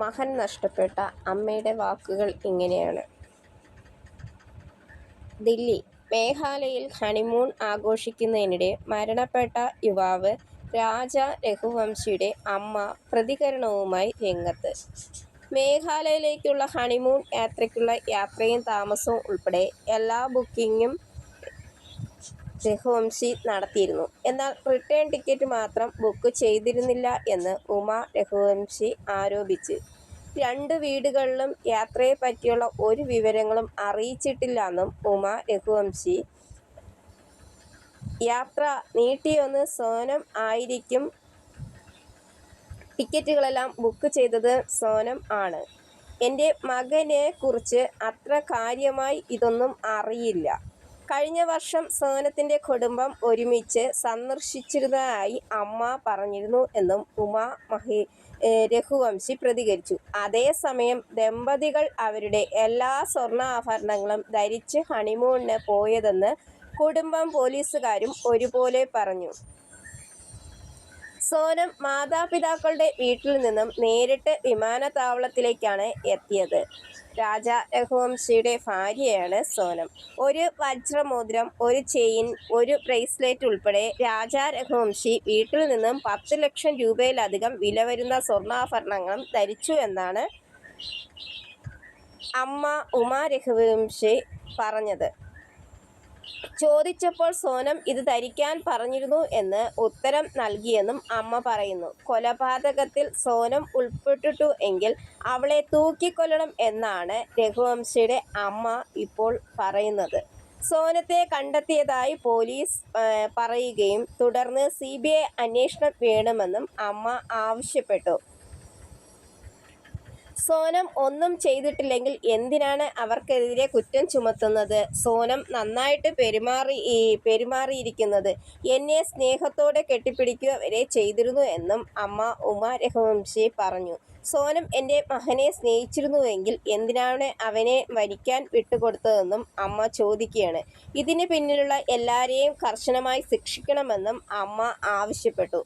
മകൻ നഷ്ടപ്പെട്ട അമ്മയുടെ വാക്കുകൾ ഇങ്ങനെയാണ്. ദില്ലി: മേഘാലയയിൽ ഹണിമൂൺ ആഘോഷിക്കുന്നതിനിടെ മരണപ്പെട്ട യുവാവ് രാജ രഘുവംശിയുടെ അമ്മ പ്രതികരണവുമായി രംഗത്ത്. മേഘാലയയിലേക്കുള്ള ഹണിമൂൺ യാത്രയ്ക്കുള്ള യാത്രയും താമസവും ഉൾപ്പെടെ എല്ലാ ബുക്കിംഗും രഘുവംശി നടത്തിയിരുന്നു. എന്നാൽ റിട്ടേൺ ടിക്കറ്റ് മാത്രം ബുക്ക് ചെയ്തിരുന്നില്ല എന്ന് ഉമ രഘുവംശി ആരോപിച്ച്. രണ്ട് വീടുകളിലും യാത്രയെ പറ്റിയുള്ള ഒരു വിവരങ്ങളും അറിയിച്ചിട്ടില്ലെന്നും ഉമ രഘുവംശി. യാത്ര നീട്ടിയൊന്ന് സോനം ആയിരിക്കും. ടിക്കറ്റുകളെല്ലാം ബുക്ക് ചെയ്തത് സോനം ആണ്. എന്റെ മകനെ കുറിച്ച് അത്ര കാര്യമായി ഇതൊന്നും അറിയില്ല. കഴിഞ്ഞ വർഷം സോനത്തിന്റെ കുടുംബം ഒരുമിച്ച് സന്ദർശിച്ചിരുന്നതായി അമ്മ പറഞ്ഞിരുന്നു എന്നും ഉമ രഘുവംശി പ്രതികരിച്ചു. അതേസമയം ദമ്പതികൾ അവരുടെ എല്ലാ സ്വർണാഭരണങ്ങളും ധരിച്ച് ഹണിമൂണിന് പോയതെന്ന് കുടുംബം പോലീസുകാരും ഒരുപോലെ പറഞ്ഞു. സോനം മാതാപിതാക്കളുടെ വീട്ടിൽ നിന്നും നേരിട്ട് വിമാനത്താവളത്തിലേക്കാണ് എത്തിയത്. രാജ രഘുവംശിയുടെ ഭാര്യയാണ് സോനം. ഒരു വജ്രമോതിരം, ഒരു ചെയിൻ, ഒരു ബ്രേസ്ലെറ്റ് ഉൾപ്പെടെ രാജ രഘുവംശി വീട്ടിൽ നിന്നും പത്ത് ലക്ഷം രൂപയിലധികം വില വരുന്ന സ്വർണാഭരണങ്ങളും ധരിച്ചു എന്നാണ് അമ്മ ഉമാ രഘുവംശി പറഞ്ഞത്. ചോദിച്ചപ്പോൾ സോനം ഇത് ധരിക്കാൻ പറഞ്ഞിരുന്നു എന്ന് ഉത്തരം നൽകിയെന്നും അമ്മ പറയുന്നു. കൊലപാതകത്തിൽ സോനം ഉൾപ്പെട്ടിട്ടു എങ്കിൽ അവളെ തൂക്കിക്കൊല്ലണം എന്നാണ് രഘുവംശിയുടെ അമ്മ ഇപ്പോൾ പറയുന്നത്. സോനത്തെ കണ്ടെത്തിയതായി പോലീസ് പറയുകയും തുടർന്ന് സി ബി ഐ അന്വേഷണം വേണമെന്നും അമ്മ ആവശ്യപ്പെട്ടു. സോനം ഒന്നും ചെയ്തിട്ടില്ലെങ്കിൽ എന്തിനാണ് അവർക്കെതിരെ കുറ്റം ചുമത്തുന്നത്. സോനം നന്നായിട്ട് പെരുമാറി പെരുമാറിയിരിക്കുന്നത്. എന്നെ സ്നേഹത്തോടെ കെട്ടിപ്പിടിക്കുക വരെ ചെയ്തിരുന്നു എന്നും അമ്മ ഉമ രഘുവംശി പറഞ്ഞു. സോനം എന്റെ മകനെ സ്നേഹിച്ചിരുന്നുവെങ്കിൽ എന്തിനാണ് അവനെ മരിക്കാൻ വിട്ടുകൊടുത്തതെന്നും അമ്മ ചോദിക്കുകയാണ്. ഇതിന് പിന്നിലുള്ള എല്ലാവരെയും കർശനമായി ശിക്ഷിക്കണമെന്നും അമ്മ ആവശ്യപ്പെട്ടു.